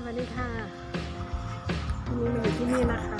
สวัสดีค่ะวันนี้มาอยู่ที่นี่นะคะ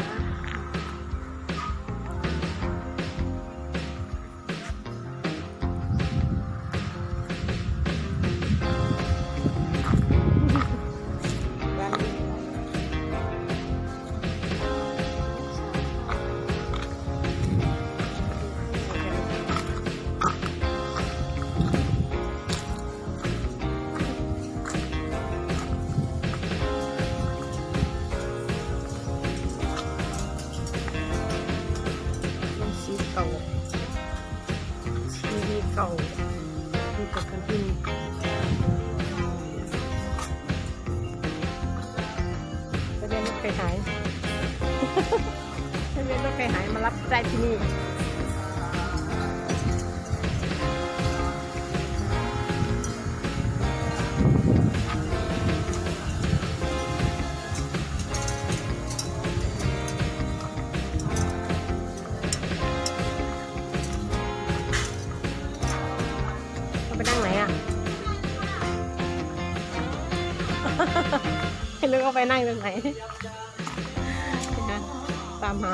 รถไฟหายไปเรียนรถไฟหายมารับได้ที่นี่เราไปนั่งไหนอะไม่รู้ว่าไปนั่งตรงไหน ตามหา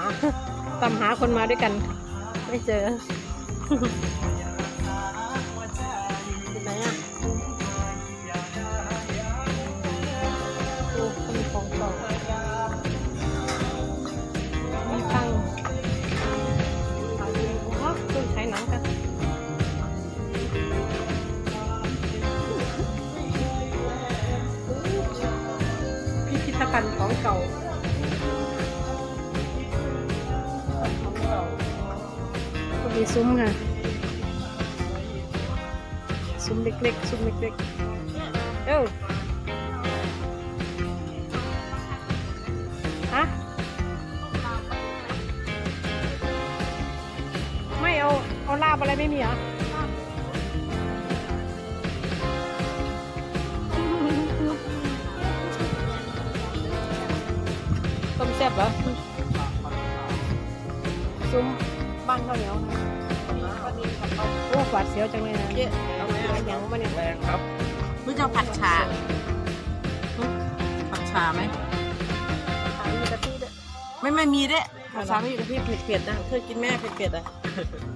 ตามหาคนมาด้วยกัน ไม่เจอ ซุ้มค่ะ ซุ้มเล็กๆ ซุ้มเล็กๆ เอ้าฮะ ไม่เอา เอาลาบอะไรไม่มีเหรอต้มแซ่บเหรอซุ้มบ้านข้าวเหนียวโอ้ หวาดเสียวจังเลยนะเยอะเอาไหมเอาอย่างมาเนี่ยแรงครับหรือจะเอาผัดชาหึผัดชาไหมขายมีกะทิด้วยไม่ไม่มีเด้ผัดชาไม่มีกะทิเผ็ดเผ็ดๆนะเคยกินแม่เผ็ดเผ็ดๆอะ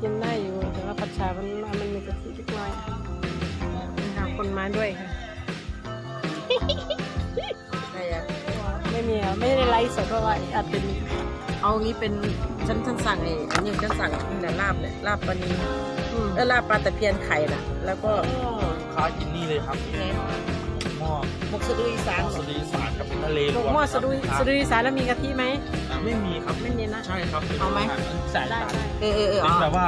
กินได้อยู่แต่ว่าผัดชามันมันมีกะทิเล็กน้อยนี่ค่ะคนมาด้วยค่ะอะไรอะไม่มีอะไม่ได้ไลฟ์สดเพราะว่าอัดเป็นเอางี้เป็นฉันฉันสั่งไอ้อันนี้ฉันสั่งนี่แหละลาบเนี่ยลาบปลานีอืม เออลาบปลาตะเพียนไข่น่ะ แล้วก็ค้ากินนี่เลยครับไงหม้อหมกสะดุอีสานสวัสดีสารกับทะเลหมกหม้อสะดุยสะดุยสารแล้วมีกะทิไหมอ่าไม่มีครับไม่มีนะใช่ครับเอาไหมใส่ได้สารได้เออเออเออเป็นเอาแบบว่า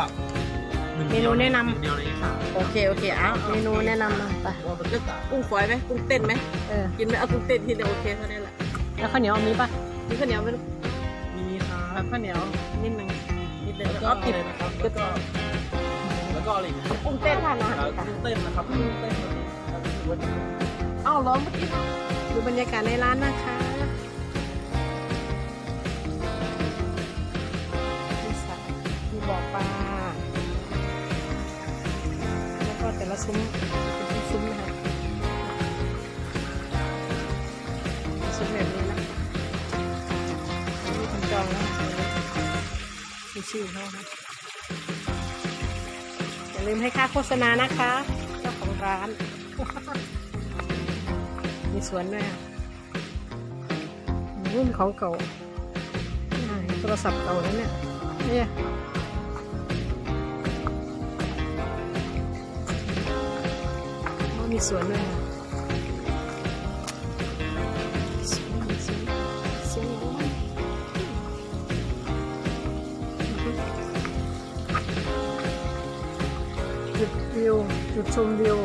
หงเมนูแนะนำหงเดียวในอีสานโอเคโอเคเอาเมนูแนะนำมาไปว่ามันก็ต่างกุ้งฝอยไหมกุ้งเต้นไหมเออกินไหมเอากุ้งเต้นทีเดียวโอเคเท่านั้นแหละแล้วข้าวเหนียวมีปะมีข้าวเหนียวไหมมีครัเอาบข้าวเหนียวนิดนึงนิดนึงแล้วแล้วก็ก็ติดอะไรนะครับแล้วก็ แล้วก็อะไรอีกนะครับกุ้งเต้นทานอาหารอ่าค่ะกุ้งเต้นนะครับกุ้งเต้นครับรู้สึกว่าจะเอ้าร้องเมื่อกี้ดูบรรยากาศในร้านนะคะมีสระมีบ่อปลาแล้วก็แต่ละซุ้มเป็นซุ้มนะคะเป็นซุ้มแบบนี้นะมีคนจองแล้วมีชื่อเขาค่ะอย่า ลืมให้ค่าโฆษณานะคะ เจ้าของร้าน มีสวนด้วยรุ่นของเก่าอ่าโทรศัพท์เก่าแล้วเนี่ยเนี่ยมีสวนด้วย จุดวิว จุดชมวิว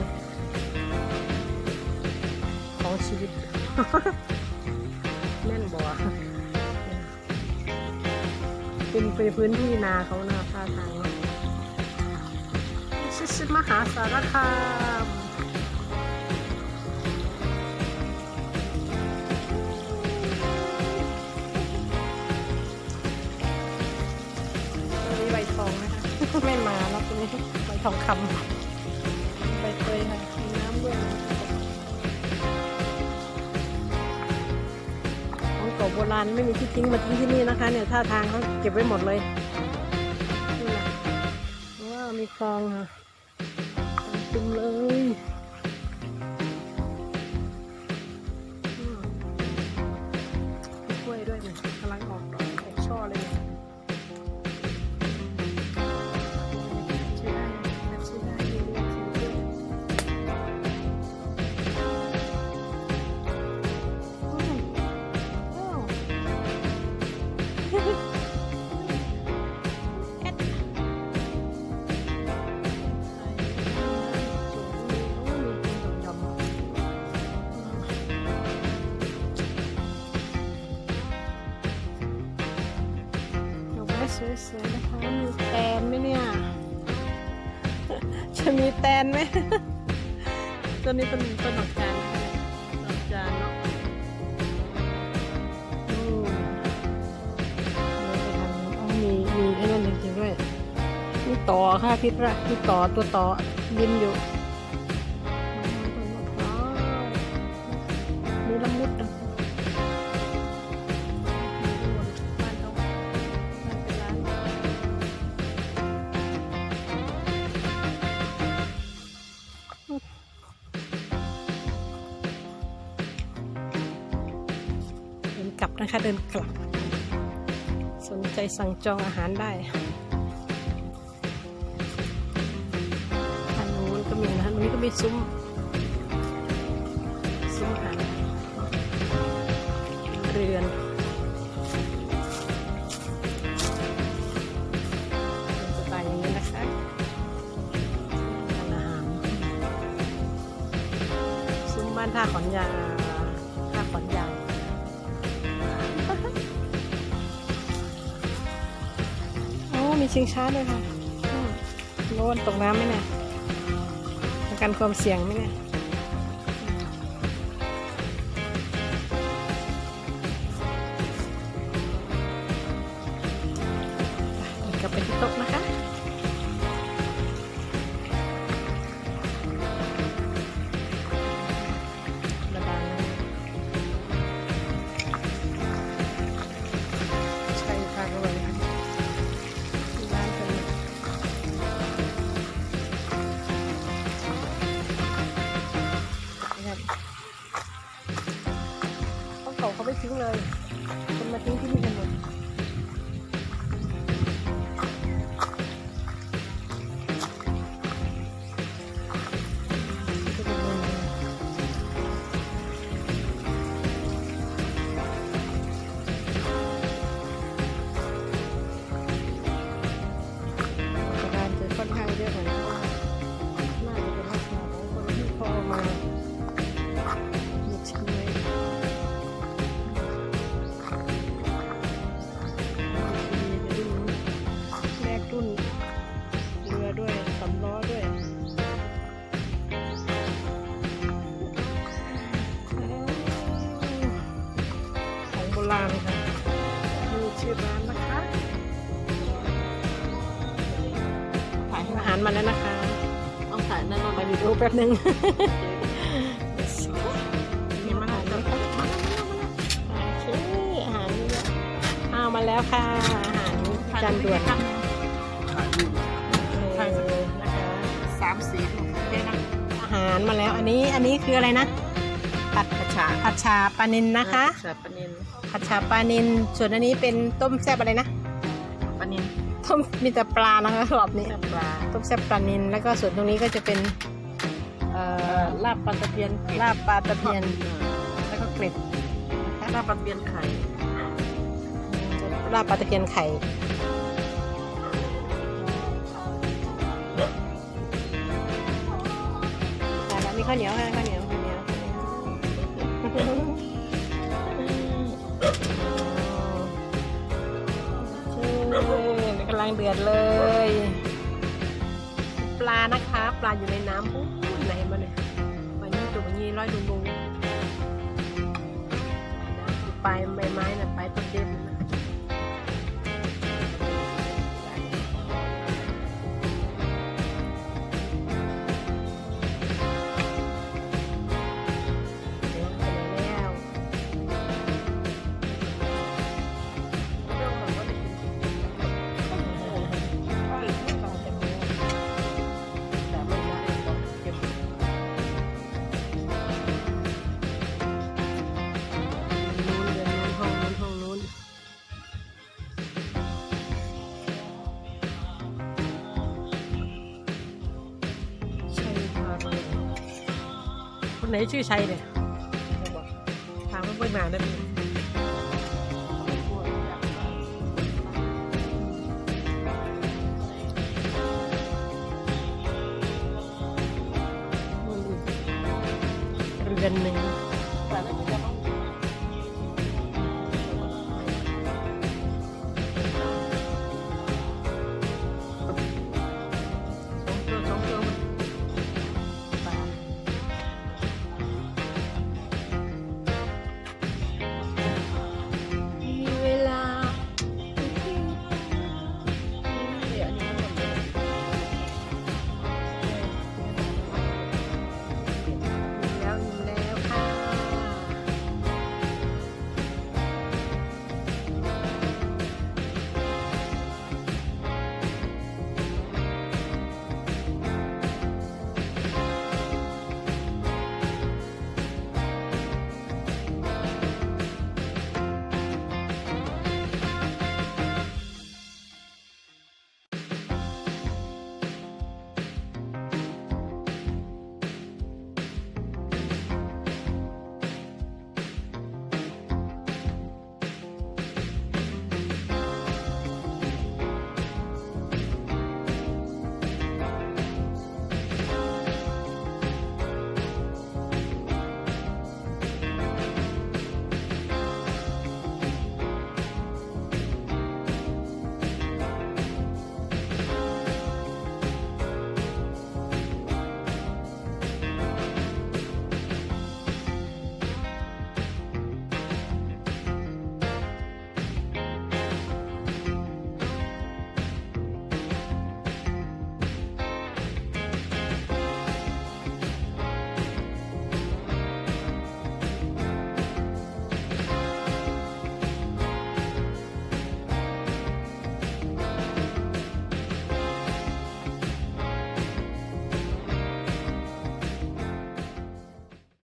ของชีวิตแน่นบ่วะเป็นเป็นพื้นที่นาเขานะท่าทางชิชิมหาสารคามมีใบทองนะคะไม่มาแล้วตรงนี้ ทองคำใบเตยค่ะมีน้ำด้วยนะาโบราณไม่มีที่ทิ้งมาทิ้งที่นี่นะคะ เนี่ยท่าทางเขาเก็บไว้หมดเลยนี่นะว้ามีคลองค่ะเต็มเลย แตนไหมต้นนี้ต้นต้นดอกจานนะคะดอกจานเนาะอืมเดี๋ยวไปทางนู้นอ๋อมีมีไอ้นั่นจริงๆด้วยมีต่อค่ะพิษระมีต่อตัวต่อบินอยู่ นกลับนะคะ เดินกลับ สนใจสั่งจองอาหารได้ทางนู้นก็มีนะทางนี้ก็มีซุ้มซุ้มอาหารเรือนเป็นสไตล์อย่างนี้นะคะร้านอาหารซุ้มบ้านท่าขอนยาท่า ชิงช้าเลยค่ะโน่นตกน้ำไหมเนี่ยประกันความเสี่ยงไหมเนี่ย แป๊บหนึงนี่มันน่าจะโอเคอาหารนี่ด้วยอ้าวมาแล้วค่ะ อาหารจานด่วนถ่ายรูปเออนะคะสามสีถูกได้นะอาหารมาแล้วอันนี้อันนี้คืออะไรนะผัดประชาผัดชาปลานินนะคะชาปนินผัดชาปลานินส่วนอันนี้เป็นต้มแซ่บอะไรนะปนินต้มมีแต่ปลานะคะรอบนี้แซ่บปลาต้มแซ่บปลานินแล้วก็ส่วนตรงนี้ก็จะเป็น เอ่อลาบปลาตะเพียนลาบปลาตะเพียนเออแล้วก็เกล็ดลาบปลาตะเพียนไข่ลาบปลาตะเพียนไข่แต่แล้วมีข้าวเหนียวค่ะข้าวเหนียวข้าวเหนียวข้าวเหนียวกำลังเดือดเลย ปลานะคะ ปลาอยู่ในน้ำปุ๊บ ไหนมาเนี่ยวันนี้จุกยี่ร้อยดุงดุงไปไม้ไม้น่ะไปลายต้นเด็บ ไหนชื่อชัยเนี่ยถามมันเพิ่งนานนะพี่เรือนหนึ่ง